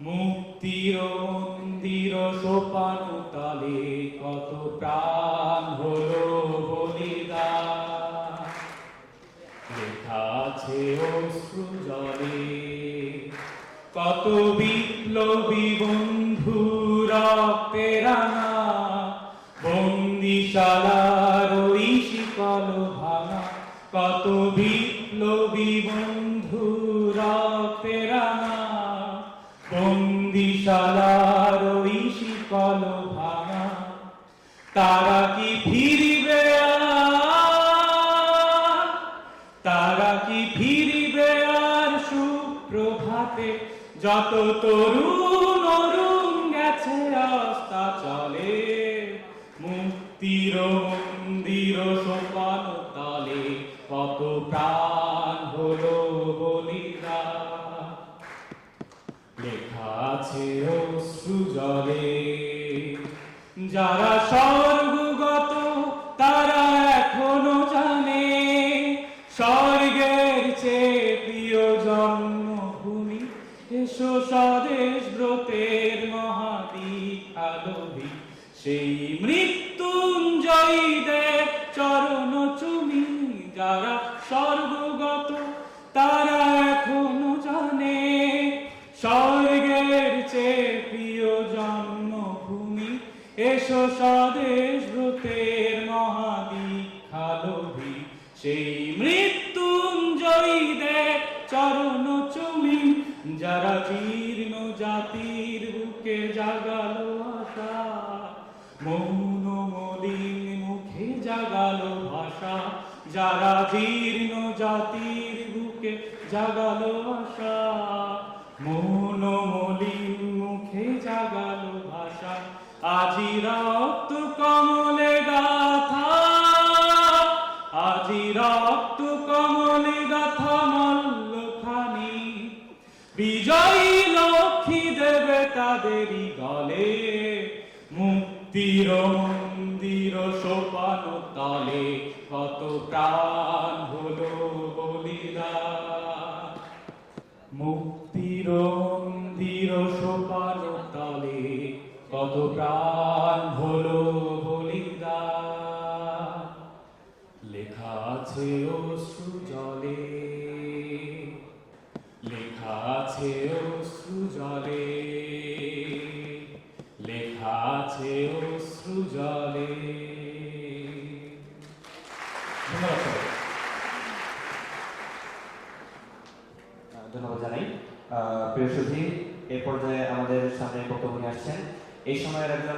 মুক্তির মন্দির সোপান তলে কত প্রাণ হলো বলিদান লেখা আছে অশ্রু জলে, কত বিপ্লবী বন্ধু রক্তেরানা বন্দিশালার ওই ভাঙা কত বিপ্লবী বন্ধু রক্তেরানা তারা কি ফিরিবে? তারা কি ফিরিবে আর সুপ্রভাতে যত তরুণ অরুণ গেছে রাস্তা চলে, মুক্তির মন্দির সোপান তলে, কত প্রাণ হলো বলিদান লেখা আছে অশ্রু জলে, যারা স্বর্গগত স্বর্গের চেয়ে প্রিয় জন্মভূমি, এসো স্বদেশ ব্রতের মহাদীক্ষালোভী সেই মৃত্যুঞ্জয়ীদের চরণ চুমি, যারা স্বর্গগত, তারা এখনও জানে। স্বর্গের চেয়ে প্রিয় জন্মভূমি, এসো স্বদেশ ব্রতের সেই মৃত্যুঞ্জয়ীদের চরণ চুমি যারা জীর্ণ জাতির বুকে জাগালো আশা। মৌন মলিন মুখে জাগালো ভাষা, যারা জীর্ণ জাতির বুকে জাগালো আশা। মৌন মলিন মুখে জাগালো ভাষা, আজি রক্ত কমলে রক্ত কমলে বিজয়ী লক্ষ্মী দেবে তাদেরই দলে। মুক্তির মন্দির সোপান তলে কত প্রাণ হলো। আছে অশ্রু জলে লেখা আছে অশ্রু জলে ধন্যবাদ জানাই। প্রিয় সুধী, এ পর্যায়ে আমাদের সামনে বক্তব্য নিয়ে আসছেন। এই সময়ের একজন